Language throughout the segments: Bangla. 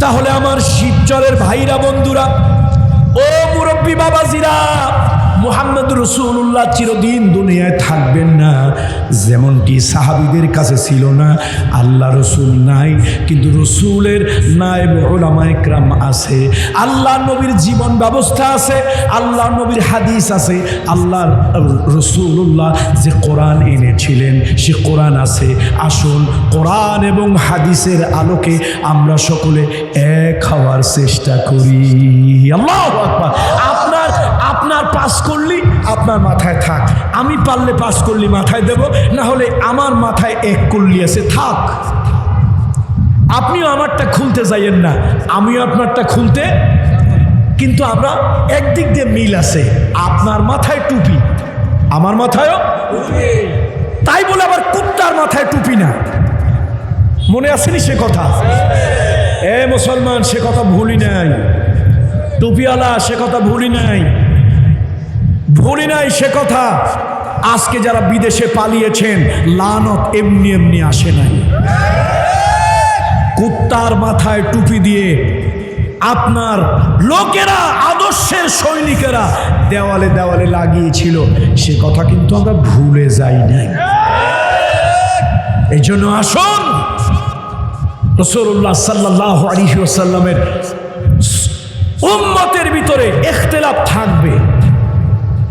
তাহলে আমার শিবচরের ভাইরা বন্ধুরা ও মুরব্বী বাবাজিরা মোহাম্মদ রসুল্লাহ চিরদিন দুনিয়ায় থাকবেন না। যেমনটি সাহাবিদের কাছে ছিল না, আল্লাহ রসুল নাই, কিন্তু রসুলের নায়েব ওলামায় ক্রাম আছে। আল্লাহ নবীর জীবন ব্যবস্থা আছে, আল্লাহ নবীর হাদিস আছে। আল্লাহ রসুল্লাহ যে কোরআন এনেছিলেন, সে কোরআন আছে। আসুন, কোরআন এবং হাদিসের আলোকে আমরা সকলে এক হওয়ার চেষ্টা করি। আল্লাহ আপনার আপনার পাস করলি, আপনার মাথায় থাক। আমি পারলে পাস করলি, মাথায় দেব। না হলে আমার মাথায় এক করলি আছে, থাক। আপনিও আমারটা খুলতে যাইয়েন না, আমিও আপনারটা খুলতে। কিন্তু আমরা একদিক দিয়ে মিল আছে, আপনার মাথায় টুপি। আমার মাথায়ও? তাই বলে আবার কুত্তার মাথায় টুপি না। মনে আসেনি সে কথা? এ মুসলমান, সে কথা ভুলি নাই। টুপিওয়ালা, সে কথা ভুলি নাই। ভুলি নাই সে কথা। আজকে যারা বিদেশে পালিয়েছেন, লানত এমনি এমনি আসে নাই। কুত্তার মাথায় টুপি দিয়ে আপনার লোকেরা, আদর্শের সৈনিকেরা দেওয়ালে দেওয়ালে লাগিয়েছিল। সে কথা কিন্তু আমরা ভুলে যাই নাই। এই জন্য আসুন। রসুল্লাহ সাল্লাহ আলহি আসাল্লামের উম্মতের ভিতরে এখতেলাফ থাকবে।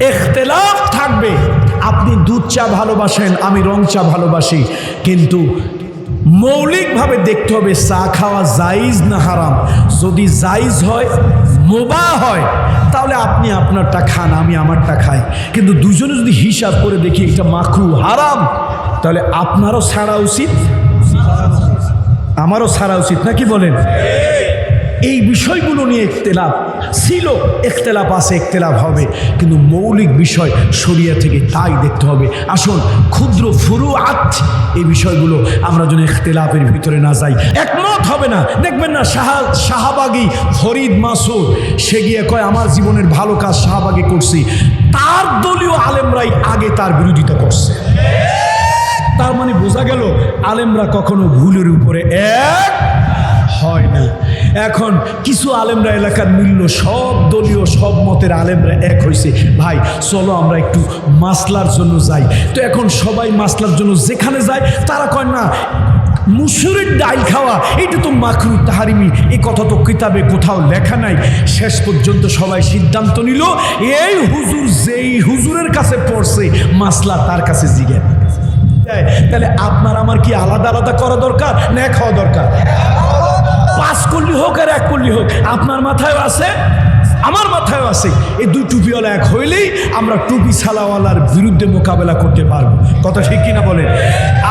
এখতেলাফ থাকবে। আপনি দুধ চা ভালোবাসেন, আমি রং চা ভালোবাসি, কিন্তু মৌলিকভাবে দেখতে হবে, চা খাওয়া জাইজ না হারাম। যদি জাইজ হয় মোবা হয়, তাহলে আপনি আপনারটা খান, আমি আমারটা খাই। কিন্তু দুজনে যদি হিসাব করে দেখি, এটা মাখরু হারাম, তাহলে আপনারও ছাড়া উচিত? আমারও ছাড়া উচিত, নাকি বলেন? এই বিষয়গুলো নিয়ে একতেলাপ ছিল একতেলাপ আছে একতেলাপ হবে। কিন্তু মৌলিক বিষয় সরিয়া থেকে তাই দেখতে হবে। আসুন, ক্ষুদ্র ফুরু আত এই বিষয়গুলো আমরা যেন একতেলাপের ভিতরে না যাই। একমত হবে না। দেখবেন না, শাহা, শাহাবাগি ফরিদ মাসুদ, সে গিয়ে কয়, আমার জীবনের ভালো কাজ শাহবাগি করছি। তার দলীয় আলেমরাই আগে তার বিরোধিতা করছে। তার মানে বোঝা গেল, আলেমরা কখনো ভুলের উপরে এক হয় না। এখন কিছু আলেমরা এলাকার মিলল, সব দলীয়, সব মতের আলেমরা এক হয়েছে ভাই, চলো আমরা একটু মাসলার জন্য যাই। তো এখন সবাই মাসলার জন্য যেখানে যায়, তারা কয়, না, মুসুরের ডাইল খাওয়া এটা তো মাখরু তাহারিমি। এই কথা তো কিতাবে কোথাও লেখা নাই। শেষ পর্যন্ত সবাই সিদ্ধান্ত নিল, এই হুজুর যেই হুজুরের কাছে পড়ছে, মাসলা তার কাছে জিজ্ঞেস তাহলে আপনার আমার কি আলাদা আলাদা করা দরকার, না খাওয়া দরকার? করলি হোক আর এক কুল্লি হোক। আপনার মাথায় আছে? আমার মাথায়ও আছে, এই দুই টুপিওয়ালা এক হইলেই আমরা টুপি ছালাওয়ালার বিরুদ্ধে মোকাবেলা করতে পারব। কথা ঠিক কিনা বলেন?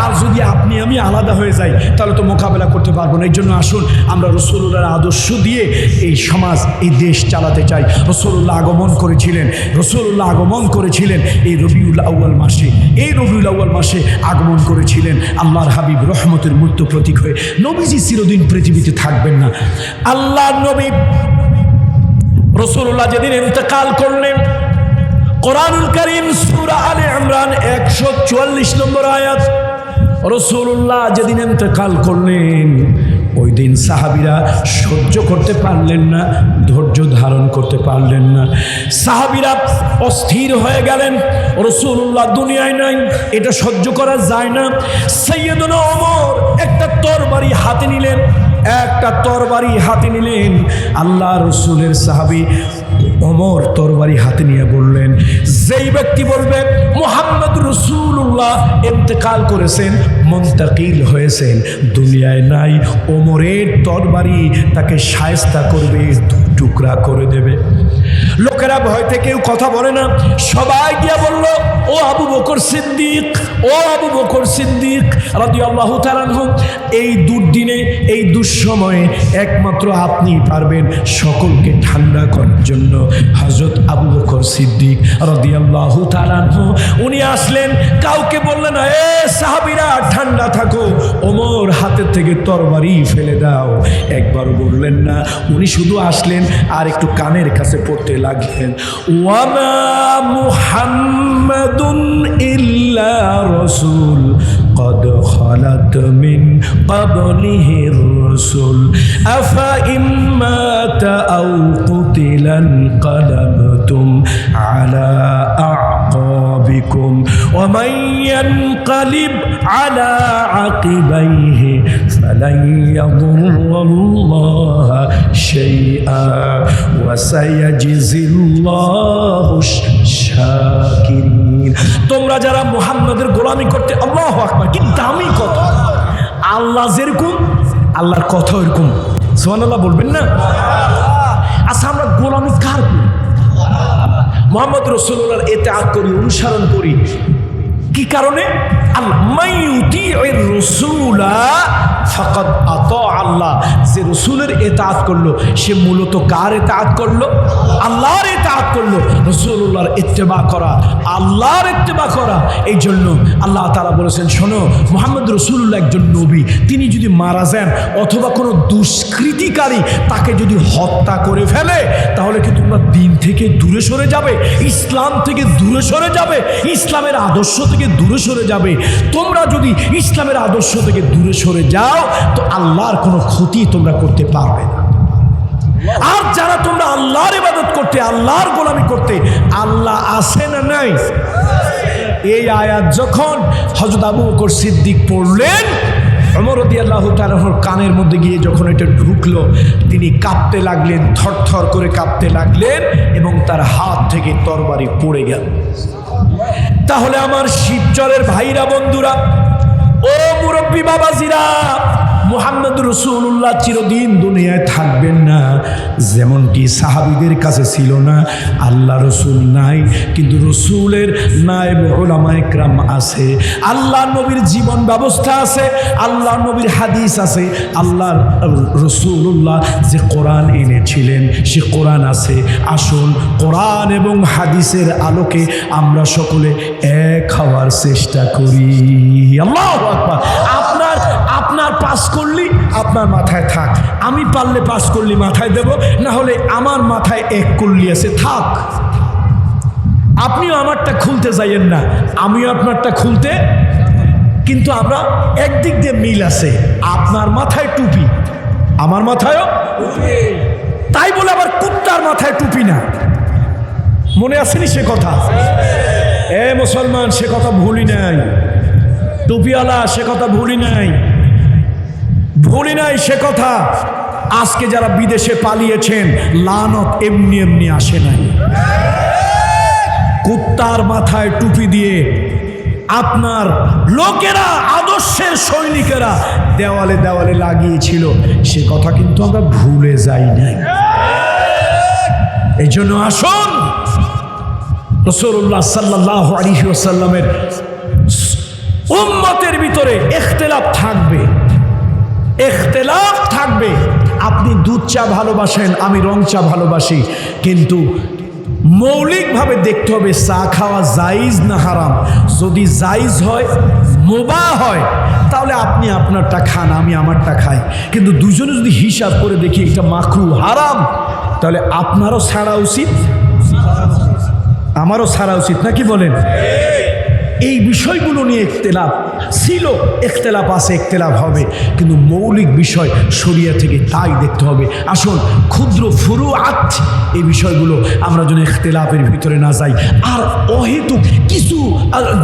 আর যদি আপনি, আমি আলাদা হয়ে যাই, তাহলে তো মোকাবেলা করতে পারব না। এই জন্য আসুন, আমরা রসুল্লাহর আদর্শ দিয়ে এই সমাজ, এই দেশ চালাতে চাই। রসুল্লাহ আগমন করেছিলেন রসুল্লাহ আগমন করেছিলেন এই রবিউল আউ্য়াল মাসে। এই রবিউল আউ্য়াল মাসে আগমন করেছিলেন আল্লাহর হাবিব রহমতের মৃত্যু প্রতীক হয়ে। নবীজি চিরদিন পৃথিবীতে থাকবেন না। আল্লাহ নবী রসুল্লাহ যেদিন ইন্তকাল করলেন, কোরআনুল করিম সুরা আলে ইমরান একশো চুয়াল্লিশ নম্বর আয়াত রসুল্লাহ যেদিন ইন্তকাল করলেন, ওই দিন সাহাবিরা সহ্য করতে পারলেন না, ধৈর্য ধারণ করতে পারলেন না। সাহাবিরা অস্থির হয়ে গেলেন রসুল্লাহ দুনিয়ায় নাই, এটা সহ্য করা যায় না। সৈয়দন অমর একটা তরবারি হাতে নিলেন একটা তরবারি হাতে নিলেন। আল্লাহ রসুলের সাহাবি অমর তরবারি হাতে নিয়ে বললেন, যেই ব্যক্তি বলবে, মোহাম্মদ রসুল্লাহ এতেকাল করেছেন, মন্তাকিল হয়েছেন। দুনিয়ায় নাই ওমরের তরবারি তাকে সায়স্তা করবে। টুকরা করে দেবে। লোকেরা ভয় কেউ কথা বলে না। সবাই গিয়া বলল, ও আবু বকর সিদ্দিক, ও আবু বকর সিদ্দিক এই দুর্দিনে, এই দুঃসময়ে একমাত্র আপনি পারবেন সকলকে ঠান্ডা করার জন্য। হজরত আবু বকর সিদ্দিক রদি আল্লাহ উনি আসলেন, কাউকে বললেন, এ সাহাবিরা, ঠান্ডা থাকো, ওমর হাতের থেকে তরবারি ফেলে দাও। একবার বললেন না, উনি শুধু আসলেন আর একটু কানের কাছে পড়তে লাগলেন ওয়ামা মুহাম্মাদুন ইল্লা রসুল قد خلت من قبله الرسل أفإن مات أو قتل انقلبتم على أعقابكم ومن ينقلب على عقبيه فلن يضر الله شيئا وسيجزي الله الشاكرين তোমরা যারা মুহাম্মাদের গোলামি করতে আল্লাহ আকবার কি দামি কথা আল্লাহ যেরকম আল্লাহর কথা এরকম সুবহানাল্লাহ বলবেন না আচ্ছা আমরা গোলামি কার করি মোহাম্মদ রসুল্লাহর এতে আগ করি অনুসরণ করি। কি কারণে? রসুলা আত আল্লাহ। যে রসুলের এতাত করল, সে মূলত কার এতাত করল? আল্লাহর এতাত করল রসুল্লাহর ইত্তেবা করা। আল্লাহর ইত্তেবা করা। এই জন্য আল্লাহ তারা বলেছেন, শোনো, মোহাম্মদ রসুল্লাহ একজন নবী। তিনি যদি মারা যান অথবা কোনো দুষ্কৃতিকারী তাকে যদি হত্যা করে ফেলে, তাহলে কি তোমরা দিন থেকে দূরে সরে যাবে? ইসলাম থেকে দূরে সরে যাবে? ইসলামের আদর্শ থেকে দূরে সরে যাবে? তোমরা যদি ইসলামের আদর্শ থেকে দূরে সরে যাও, তো আল্লাহর কোনো ক্ষতি তোমরা করতে পারবে না। আর যারা তোমরা আল্লাহর ইবাদত করতে, আল্লাহর গোলামি করতে, আল্লাহ আছে না নাই? এই আয়াত যখন হজরত আবু বকর সিদ্দিক পড়লেন অমরদি আল্লাহ তালাহর কানের মধ্যে গিয়ে যখন এটা ঢুকলো, তিনি কাঁপতে লাগলেন, থরথর করে কাঁপতে লাগলেন এবং তার হাত থেকে তরবারি পড়ে গেল। তাহলে আমার শিবচরের ভাইরা বন্ধুরা ও মুরব্বী বাবাজিরা মোহাম্মদ রসুল্লাহ চিরদিন দুনিয়ায় থাকবেন না। যেমনটি সাহাবিদের কাছে ছিল না, আল্লাহ রসুল নাই, কিন্তু রসুলের নায়েব ওলামায় ক্রাম আছে। আল্লাহ নবীর জীবন ব্যবস্থা আছে, আল্লাহ নবীর হাদিস আছে। আল্লাহ রসুল্লাহ যে কোরআন এনেছিলেন, সে কোরআন আছে। আসুন, কোরআন এবং হাদিসের আলোকে আমরা সকলে এক হওয়ার চেষ্টা করি। আল্লাহ আপনার আপনার পাস করলি, আপনার মাথায় থাক। আমি পারলে পাস করলি, মাথায় দেব। না হলে আমার মাথায় এক করলি আছে। থাক। আপনিও আমারটা খুলতে যাইয়েন না। আমিও আপনারটা খুলতে কিন্তু আমরা একদিক দিয়ে মিল আছে। আপনার মাথায় টুপি। আমার মাথায়ও? তাই বলে আবার কুত্তার মাথায় টুপি না। মনে আসেনি সে কথা? এ মুসলমান, সে কথা ভুলি নাই। টুপিওয়ালা, সে কথা ভুলি নাই। ভুলি নাই সে কথা। আজকে যারা বিদেশে পালিয়েছেন, লানত এমনি এমনি আসে নাই। কুত্তার মাথায় টুপি দিয়ে আপনার লোকেরা, আদর্শের সৈনিকেরা দেওয়ালে দেওয়ালে লাগিয়েছিল। সে কথা কিন্তু আমরা ভুলে যাই নাই। এই জন্য আসুন। রসুল্লাহ সাল্লাহ আলহি আসাল্লামের উম্মতের ভিতরে এখতেলাফ থাকবে। এখতেলাফ থাকবে। আপনি দুধ চা ভালোবাসেন, আমি রং চা ভালোবাসি, কিন্তু মৌলিকভাবে দেখতে হবে, চা খাওয়া জাইজ না হারাম। যদি জাইজ হয় মোবা হয়, তাহলে আপনি আপনারটা খান, আমি আমারটা খাই। কিন্তু দুজনে যদি হিসাব করে দেখি এটা মাখরু, হারাম, তাহলে আপনারও ছাড়া উচিত? আমারও ছাড়া উচিত, নাকি বলেন? এই বিষয়গুলো নিয়ে ইখতলাফ ছিল, ইখতলাফ আছে, ইখতলাফ হবে। কিন্তু মৌলিক বিষয় শরিয়া থেকে তাই দেখতে হবে। আসুন, ক্ষুদ্র ফুরু আত এই বিষয়গুলো আমরা যেন ইখতলাফের ভিতরে না যাই। আর অহেতুক কিছু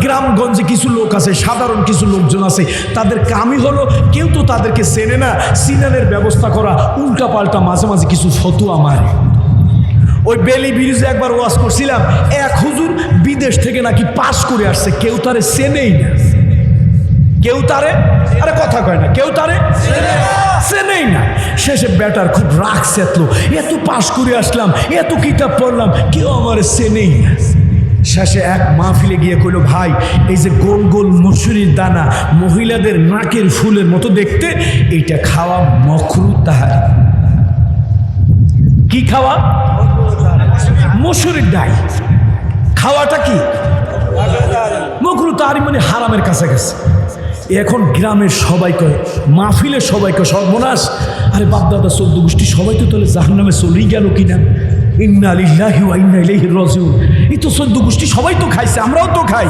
গ্রামগঞ্জে কিছু লোক আছে, সাধারণ কিছু লোকজন আছে, তাদের কামই হলো, কেউ তো তাদেরকে চেনে না, সিনানের ব্যবস্থা করা উল্টা পাল্টা মাঝে মাঝে কিছু ফতুয়া মারে। ওই বেলি ব্রিজে একবার ওয়াজ করছিলাম, এক হুজুর বিদেশ থেকে নাকি পাস করে আসছে, কেউ তারে চেনেই না। কেউ তারে? আরে কথা কয় না, কেউ তারে? চেনেই না। শেষে ব্যাটার খুব রাগ চেতলো, এত পাস করে আসলাম, এত কিতাব পড়লাম, কেউ আমার চেনেই না। শেষে এক মাহফিলে গিয়ে কইলো, ভাই, এই যে গোল গোল মসুরির দানা মহিলাদের নাকের ফুলের মতো দেখতে, এইটা খাওয়া মখরু তাহার। কি খাওয়া? মসুরির ডাল। খাওয়াটা কি? মকরু তারি মানে হারামের কাছে গেছে। এখন গ্রামের সবাই কয় মাহফিলে সবাই কয়, সর্বনাশ। আরে বাপ দাদা চোদ্দ গোষ্ঠী সবাই তো তাহলে জাহান নামে চলেই গেল কিনা? ইন্না আলিল্লাহি ইন্না ইলাইহি রাজিউন। এই তো চোদ্দ গোষ্ঠী সবাই তো খাইছে, আমরাও তো খাই।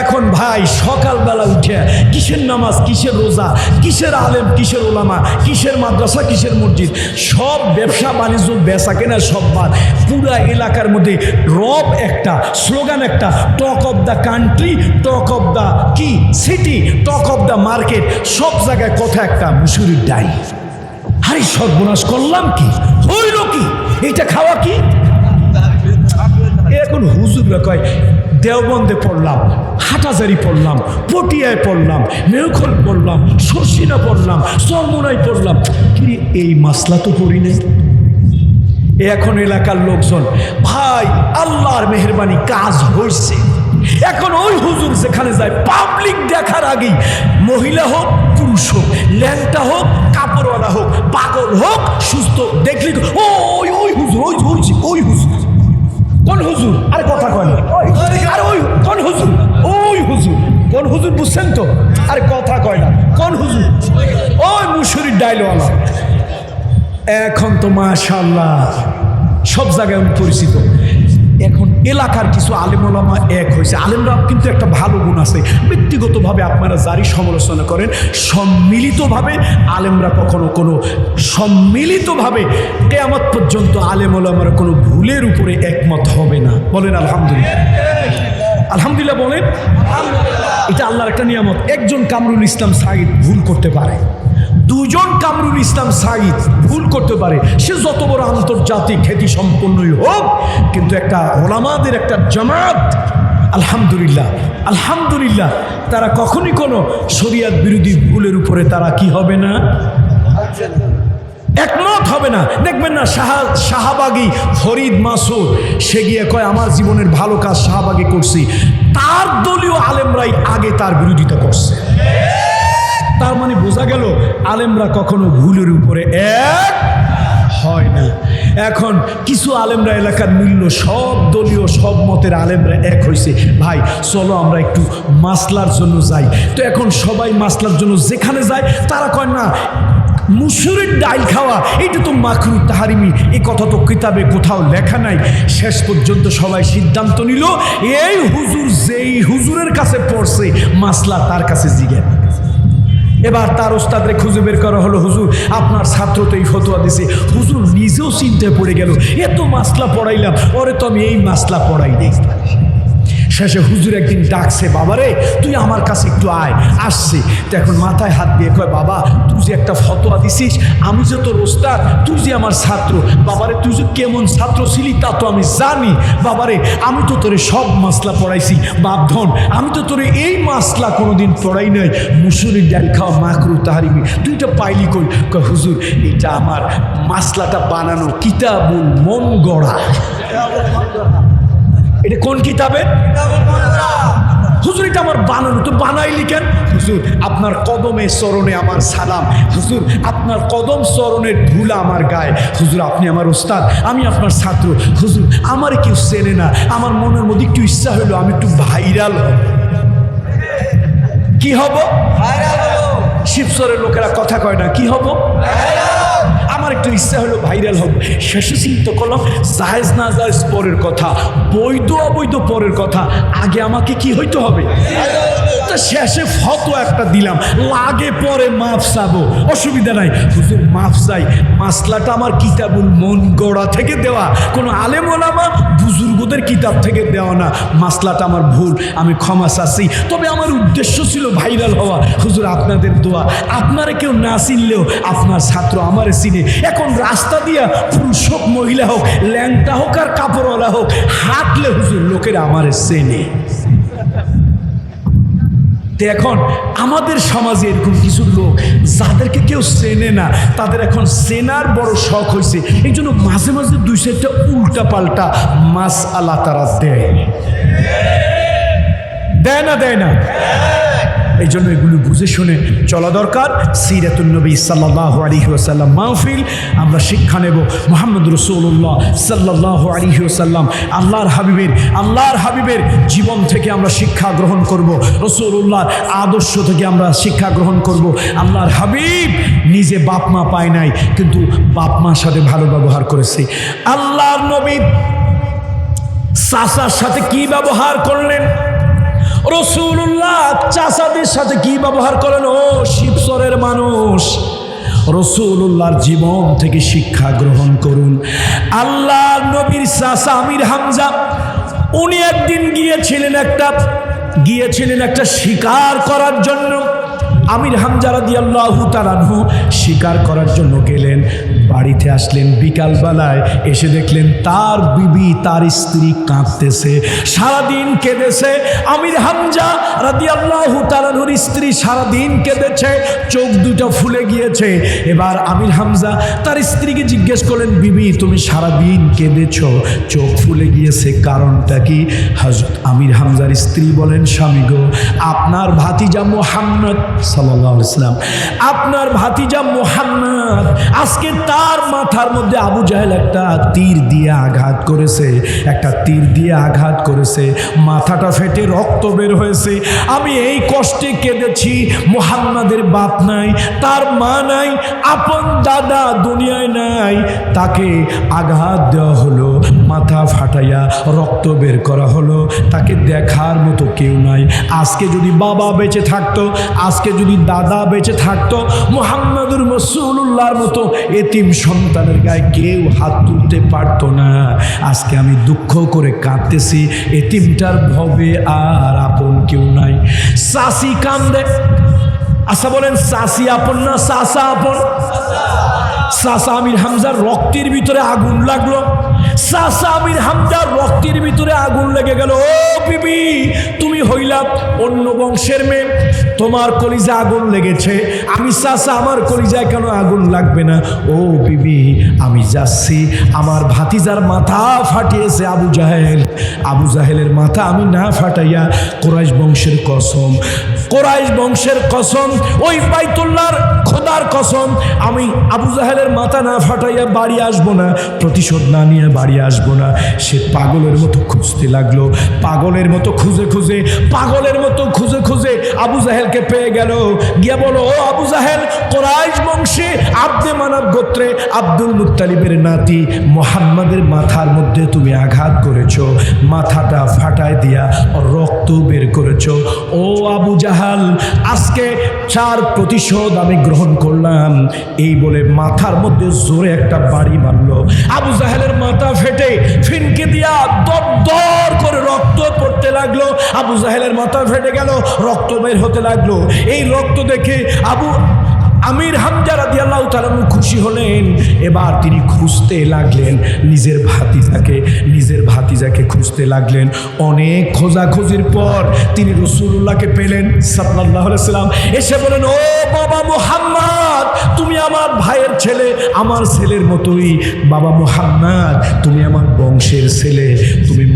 এখন ভাই সকালবেলা উঠে কিসের নামাজ, কিসের রোজা, কিসের আলেম, কিসের ওলামা, কিসের মাদ্রাসা, কিসের মসজিদ? সব ব্যবসা, বাণিজ্য, বেচা কেনা, সব বাদ। পুরা এলাকার মধ্যে রব একটা, স্লোগান একটা, talk of the country, talk of the কি? City, talk of the market, সব জায়গায় কথা একটা, মুসুরির ডাই আরে সর্বনাশ করলাম কি? হইল কি? এটা খাওয়া কি? এখন হুজুররা কয় দেওবন্দে পড়লাম, হাটাজারি পড়লাম, পটিয়ায় পড়লাম মেয়খল পড়লাম শর্ষিনা পড়লাম চরমোনায় পড়লাম। কি এই মাসলা তো পড়ি নাই। এখন এলাকার লোকজন, ভাই, আল্লাহর মেহরবানি কাজ হয়েছে এখন ওই হুজুর যেখানে যায় পাবলিক দেখার আগেই মহিলা হোক, পুরুষ হোক, ল্যাংটা হোক, কাপড়ওয়ালা হোক, পাগল হোক, সুস্থ, দেখলি ওই ওই হুজুর, ওই ওই হুজুর। কোন হুজুর? আর কথা কয় না। আরে ওই কোন হুজুর? ওই হুজুর। কোন হুজুর বুঝছেন তো? আর কথা কয় না। কোন হুজুর? ওই মুসুরির ডাইলওয়ালা। এখন তো মাশাল্লাহ সব জায়গায় আমি পরিচিত। এখন এলাকার কিছু আলেমোলামা এক হয়েছে। আলেমরা কিন্তু একটা ভালো গুণ আছে। ব্যক্তিগতভাবে আপনারা জারি সমালোচনা করেন, সম্মিলিতভাবে আলেমরা কখনো কোনো সম্মিলিতভাবে কেয়ামত পর্যন্ত আলেমোলামার কোনো ভুলের উপরে একমত হবে না। বলেন আলহামদুলিল্লাহ। আলহামদুলিল্লাহ বলেন, এটা আল্লাহর একটা নিয়ামত। একজন কামরুল ইসলাম সাইদ ভুল করতে পারে। দুজন কামরুল ইসলাম সাইদ ভুল করতে পারে। সে যত বড় আন্তর্জাতিক খ্যাতি সম্পন্নই হোক, কিন্তু একটা ওলামাদের একটা জামাত, আলহামদুলিল্লাহ আলহামদুলিল্লাহ, তারা কখনই কোনো শরিয়াত বিরোধী ভুলের উপরে তারা কি হবে না? একমত হবে না। দেখবেন না, শাহা শাহাবাগি ফরিদ মাসুদ, সে গিয়ে কয়, আমার জীবনের ভালো কাজ শাহবাগি করছি। তার দলীয় আলেমরাই আগে তার বিরোধিতা করছে। তার মানে বোঝা গেল আলেমরা কখনো ভুলের উপরে এক হয় না এখন কিছু আলেমরা এলাকার মূল্য সব দলীয়, সব মতের আলেমরা এক হয়েছে ভাই, চলো আমরা একটু মাসলার জন্য যাই। তো এখন সবাই মাসলার জন্য যেখানে যায়, তারা কয়, না, মুসুরের ডাইল খাওয়া এটা তো মাখরু তাহারিমি। এই কথা তো কিতাবে কোথাও লেখা নাই। শেষ পর্যন্ত সবাই সিদ্ধান্ত নিল, এই হুজুর যেই হুজুরের কাছে পড়ছে, মাসলা তার কাছে জিজ্ঞেস এবার তার ওস্তাদরে খুঁজে বের করা হলো, হুজুর, আপনার ছাত্র তো এই ফতোয়া দিছে। হুজুর নিজেও চিন্তায় পড়ে গেল। এত মাসলা পড়াইলাম, পরে তো আমি এই মাসলা পড়াই নেই। শেষে হুজুর একদিন ডাকছে, বাবারে, তুই আমার কাছে একটু আয়। আসছে। তো এখন মাথায় হাত দিয়ে কয়, বাবা, তুই যে একটা ফতোয়া দিছিস, আমি যে তোর ওস্তাদ, তুই যে আমার ছাত্র, বাবারে, তুই যে কেমন ছাত্র ছিলি তা তো আমি জানি। বাবারে, আমি তো তোরে সব মাসলা পড়াইছি বাপধন আমি তো তোরে এই মাসলা কোনোদিন পড়াই নাই। মুসুরি ডাল খাওয়া মাকরু তাহারিমি তুই এটা পাইলি কই? কয়, হুজুর এটা আমার মাসলাটা বানানো কিতাবুল মন গড়া এটা কোন কিতাবে? হুজুর এটা আমার বানানো। তো বানাই লিখেন হুজুর আপনার কদমে চরণে আমার সালাম। হুজুর আপনার কদম চরণের ধুলা আমার গায়ে। হুজুর আপনি আমার ওস্তাদ আমি আপনার ছাত্র। হুজুর আমার কেউ চেনে না। আমার মনের মধ্যে একটু ইচ্ছা হইল আমি একটু ভাইরাল হব। কি হব? শিবসরের লোকেরা কথা কয় না কি হব? আমার একটু ইচ্ছা হলো ভাইরাল হোক। শেষে চিন্তা করলাম জাহেজ না জাহেজ পরের কথা, বৈধ অবৈধ পরের কথা, আগে আমাকে কি হইতে হবে? শেষে ফটো একটা দিলাম, লাগে পরে মাফ চাবো। অসুবিধা নাই, হুজুর, মাফ চাই। মাসলাটা আমার কিতাবুল মন গড়া থেকে দেওয়া। কোনো আলেম ওলামা বুজুর্গদের কিতাব থেকে দেওয়া না। মাসলাটা আমার ভুল, আমি ক্ষমা চাচ্ছি। তবে আমার উদ্দেশ্য ছিল ভাইরাল হওয়া। হুজুর, আপনাদের দোয়া। আপনারা কেউ না চিনলেও আপনার ছাত্র আমারে চিনে। এখন রাস্তা দিয়া পুরুষ হোক মহিলা হোক, ল্যাংটা হোক আর কাপড়ওয়ালা হোক, হাঁটলে হুজুর লোকেরা আমারে চেনে। তো এখন আমাদের সমাজে এরকম কিছু লোক যাদেরকে কেউ চেনে না, তাদের এখন চেনার বড় শখ হয়েছে এই জন্য মাঝে মাঝে দুই চারটা উল্টা পাল্টা মাস আলা তারা দেয়। দেয় না দেয় না? এই জন্য এগুলো বুঝে শুনে চলা দরকার। সিরাতুল নবী সাল্লাহ আলী ওসাল্লাম মাহফিল। আমরা শিক্ষা নেব মোহাম্মদ রসুল্লাহ সাল্লাহ আলী ওসাল্লাম আল্লাহর হাবিবের আল্লাহর হাবিবের জীবন থেকে আমরা শিক্ষা গ্রহণ করব। রসুল্লাহর আদর্শ থেকে আমরা শিক্ষা গ্রহণ করব। আল্লাহর হাবিব নিজে বাপ মা পায় নাই, কিন্তু বাপ মার সাথে ভালো ব্যবহার করেছে। আল্লাহর নবী চাচার সাথে কি ব্যবহার করলেন? রসুল্লাহ চাষাদের সাথে কি ব্যবহার করেন? ও শিবসরের মানুষ। রসুল্লাহর জীবন থেকে শিক্ষা গ্রহণ করুন। আল্লাহ নবীর চাষা আমির হামজা, উনি একদিন গিয়েছিলেন একটা গিয়েছিলেন একটা শিকার করার জন্য। আমির হামজারা দিয়াল্লাহু তালানহু শিকার করার জন্য গেলেন। বাড়িতে আসলেন, বিকালবেলায় এসে দেখলেন তার বিবি, তার স্ত্রী কাঁদতেছে, সারাদিন কেঁদেছে। আমির হামজা রাদিয়াল্লাহু তালানহুর স্ত্রী সারাদিন কেঁদেছে, চোখ দুটো ফুলে গিয়েছে। এবার আমির হামজা তার স্ত্রীকে জিজ্ঞেস করলেন, বিবি, তুমি সারাদিন কেঁদেছ, চোখ ফুলে গিয়েছে, কারণটা কি? হজরত আমির হামজার স্ত্রী বলেন, স্বামী গো, আপনার ভাতিজা মোহাম্মদ সাল্লাহ ইসলাম আপনার ভাতিজা মোহাম্মদ আজকে তার মাথার মধ্যে আবু জাহেল একটা তীর দিয়ে আঘাত করেছে, একটা তীর দিয়ে আঘাত করেছে, মাথাটা ফেটে রক্ত বের হয়েছে। আমি এই কষ্টে কেঁদেছি, মোহাম্মদের বাপ নাই, তার মা নাই, আপন দাদা দুনিয়ায় নাই। তাকে আঘাত দেওয়া হলো, মাথা ফাটাইয়া রক্ত বের করা হলো। তাকে দেখার মতো কেউ নাই। আজকে যদি বাবা বেঁচে থাকতো, আজকে যদি দাদা বেঁচে থাকতো, মোহাম্মদুর রসুল্লাহর মতো এতিম সন্তানের গায়ে কেউ হাত তুলতে পারতো না। আজকে আমি দুঃখ করে কাঁদতেছি, এতিমটার ভবে আর আপন কেউ নাই। সাসি কান্দে। আচ্ছা বলেন সাসি আপন না সাসা আপন? সাসা আমির হামজার রক্তের ভিতরে আগুন লাগল। সাসা আমির রক্তের ভিতরে আগুন লেগে গেল। ও তুমি অন্য বংশের মেয়ে। তোমার কলিজা আগুন লেগেছে। আমি সাসা, আমার কলিজায় কেন আগুন লাগবে না? ও আমি যাচ্ছি। আমার ভাতিজার মাথা ফাটিয়েছে আবু জাহেল। আবু জাহেলের মাথা আমি না ফাটাইয়া কোরাইশ বংশের কসম। কোরাইশ বংশের কসম, ওই বাইতুল্লাহর খোদার কসম। আমি আবু জাহেলের মাথা না ফাটাইয়া বাড়ি আসব না, প্রতিশোধ না নিয়ে বাড়ি আসব না। সে পাগলের মতো খুঁজতে লাগল। পাগলের মতো খুঁজে খুঁজে, পাগলের মতো খুঁজে খুঁজে আবু জাহেলকে পেয়ে গেল। গিয়া বলো, ও আবু জাহেল, কোরাইশ বংশে আব্দে মানব গোত্রে আব্দুল মুত্তালিবের নাতি মোহাম্মদের মাথার মধ্যে তুমি আঘাত করেছ। মাথাটা ফাটায় দিয়া রক্ত বের করেছ। ও আবু জাহাল, আজকে চার প্রতিশোধ আমি গ্রহণ করলাম। এই বলে মাথার মধ্যে জোরে একটা বাড়ি মারল আবু জাহেলের মাথা ফেটে ফিনকে দিয়া দর করে রক্ত পড়তে লাগল। আবু জাহেলের মাথা ফেটে গেল, রক্ত বের হতে লাগল। এই রক্ত দেখে আবু আমির হামজা রাদি আল্লাহ তালানু খুশি হলেন। এবার তিনি খুঁজতে লাগলেন, নিজের ভাতিজাকে নিজের ভাতিজাকে খুঁজতে লাগলেন। অনেক খোঁজাখুঁজির পর তিনি রসুল্লাহকে পেলেন সাল্লাহ সাল্লাম এসে বলেন, ও বাবা মোহাম্মদ, তুমি আমার ভাইয়ের ছেলে, আমার ছেলের মতোই। বাবা মোহাম্মদ, তুমি আমার বংশের ছেলে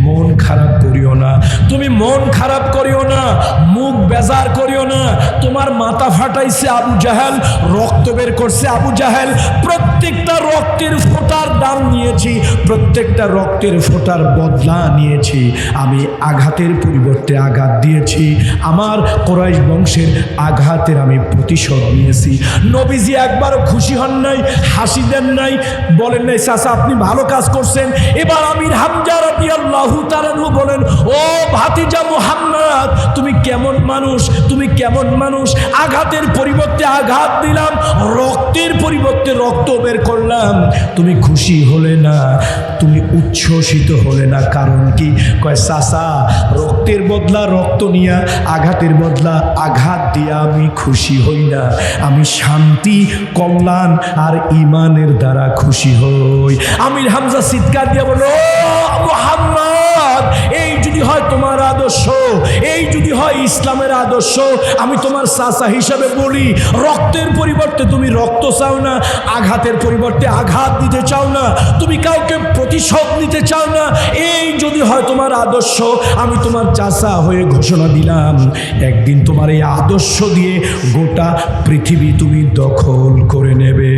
মন খারাপ করিও না। তুমি মন খারাপ করিও না, মুখ বেজার করিও না। তোমার মাথা ফাটাইছে আবু জাহেল, রক্ত বের করছে আবু জাহেল। প্রত্যেকটা রক্তের ফোঁটার দাম নিয়েছি, প্রত্যেকটা রক্তের ফোঁটার বদলা নিয়েছি। আমি আঘাতের পরিবর্তে আঘাত দিয়েছি। আমার কোরাইশ বংশের আঘাতের আমি প্রতিশোধ নিয়েছি। নবীজি একবারও খুশি হন নাই, হাসি দেন নাই, বলেন নাই, চাচা, আপনি ভালো কাজ করছেন। এবার আমির হামজা রাদিয়াল্লাহু বলেন, ও ভাতিজা মুহাম্মদ, তুমি কেমন মানুষ? তুমি কেমন মানুষ? আঘাতের পরিবর্তে আঘাত দিলাম, রক্তের পরিবর্তে রক্ত বের করলাম। তুমি খুশি হলে না, তুমি উচ্ছ্বসিত হলে না। কারণ কি? কয় রক্তের বদলা রক্ত নিয়া, আঘাতের বদলা আঘাত দিয়া আমি খুশি হই না। আমি শান্তি, কল্যাণ আর ইমানের দ্বারা খুশি হই। আমির হামজা দিয়া বলো মোহাম্মদ এই যদি হয় তোমার আদর্শ, এই যদি হয় ইসলামের আদর্শ, আমি তোমার চাচা হিসাবে বলি, রক্তের পরিবর্তে তুমি রক্ত চাও না, আঘাতের পরিবর্তে আঘাত দিতে চাও না, তুমি কাউকে প্রতিশোধ নিতে চাও না, এই যদি হয় তোমার আদর্শ, আমি তোমার চাচা হয়ে ঘোষণা দিলাম। একদিন তোমার এই আদর্শ দিয়ে গোটা পৃথিবী তুমি দখল করে নেবে।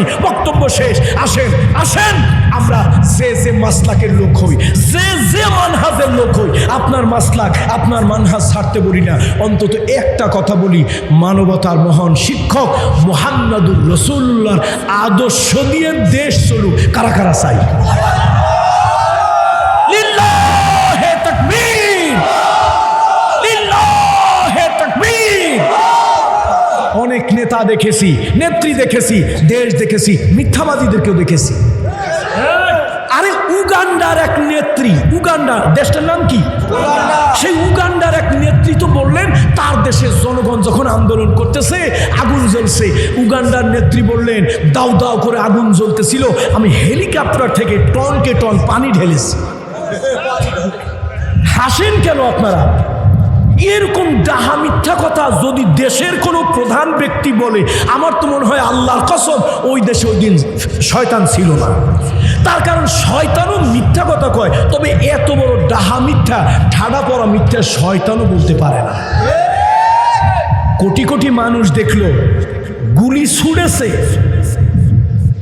হবে বক্তব্য শেষ। আসেন আসেন। আমরা যে যে মাসলাকের লোক হই, যে যে মানহাজের লোক হই, আপনার মাসলাক, আপনার মানহাজ ছাড়তে বলি না। অন্তত একটা কথা বলি, মানবতার মহান শিক্ষক মোহাম্মদুর রসুল্লার আদর্শ দিয়ে দেশ চলুক। কারা কারা চাই? নেতা দেখেছি, নেত্রী দেখেছি, দেশ দেখেছি, মিথ্যাবাদীদেরকেও দেখেছি। আরে উগান্ডার এক নেত্রী, উগান্ডার, দেশটার নাম কি? সেই উগান্ডার এক নেত্রী তো বললেন, তার দেশের জনগণ যখন আন্দোলন করতেছে, আগুন জ্বলছে, উগান্ডার নেত্রী বললেন, দাও দাও করে আগুন জ্বলতেছিল, আমি হেলিকপ্টার থেকে টনকে টন পানি ঢেলেছি। হাসেন কেন আপনারা? এরকম ডাহা মিথ্যা কথা যদি দেশের কোনো প্রধান ব্যক্তি বলে, আমার তো মনে হয় আল্লাহর কসম, ওই দেশে ওই দিন শয়তান ছিল না। তার কারণ শয়তানও মিথ্যা কথা কয়, তবে এত বড় ডাহা মিথ্যা, ঠাডা পড়া মিথ্যা শয়তানও বলতে পারে না। কোটি কোটি মানুষ দেখল, গুলি ছুড়েছে।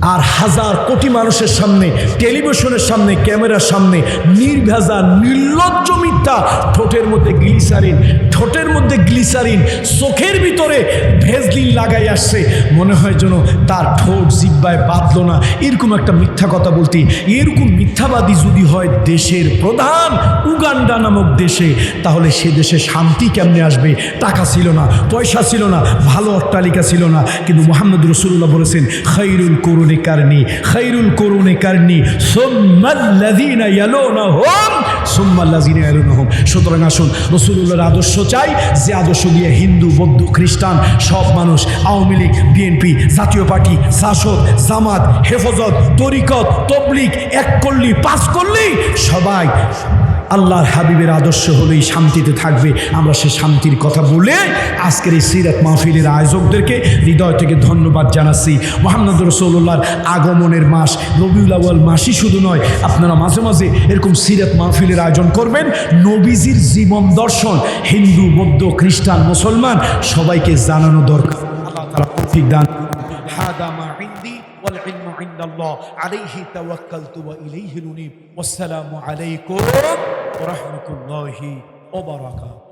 আর হাজার কোটি মানুষের সামনে, টেলিভিশনের সামনে, ক্যামেরার সামনে, নির্ভেজা, নির্লজ্জ মিথ্যা, ঠোঁটের মধ্যে গ্লিসারিন, ঠোঁটের মধ্যে গ্লিসারিন, চোখের ভিতরে ভেজলিন লাগাই আসছে। মনে হয় যেন তার ঠোঁট জিব্বায় বাঁধলো না। এরকম একটা মিথ্যা কথা বলতে, এরকম মিথ্যাবাদী যদি হয় দেশের প্রধান উগান্ডা নামক দেশে, তাহলে সে দেশে শান্তি কেমনে আসবে? টাকা ছিল না, পয়সা ছিল না, ভালো অট্টালিকা ছিল না। কিন্তু মোহাম্মদ রসুল্লাহ বলেছেন খৈরুল করুণে কারণী খৈরুল করুণে কারণী, সোম্মাল্লাযীনা ইয়ালুনহুম সোম্মাল্লাযীনা ইয়ালুনহুম। সুতরাং আসুন রসুল্লাহর আদর্শ চাই যে আদর্শ দিয়ে হিন্দু, বৌদ্ধ, খ্রিস্টান, সব মানুষ, আওয়ামী লীগ, বিএনপি, জাতীয় পার্টি, শাসক, জামাত, হেফাজত, তরিকত তবলিক এক করলি, পাঁচ করলি, সবাই আল্লাহর হাবিবের আদর্শ হলেই শান্তিতে থাকবে। আমরা সে শান্তির কথা বলে আজকের এই সিরাত মাহফিলের আয়োজকদেরকে হৃদয় থেকে ধন্যবাদ জানাচ্ছি। মোহাম্মদ রসৌল্লার আগমনের মাস, রবিউল আউ্ল মাসই শুধু নয়, আপনারা মাঝে মাঝে এরকম সিরাত মাহফিলের আয়োজন করবেন। নবীজির জীবন দর্শন, হিন্দু, বৌদ্ধ, খ্রিস্টান, মুসলমান, সবাইকে জানানো দরকার। আল্লাহ তারা দান হাদামা عند الله. عليه توكلت وإليه ننيب. والسلام عليكم ورحمة الله وبركاته.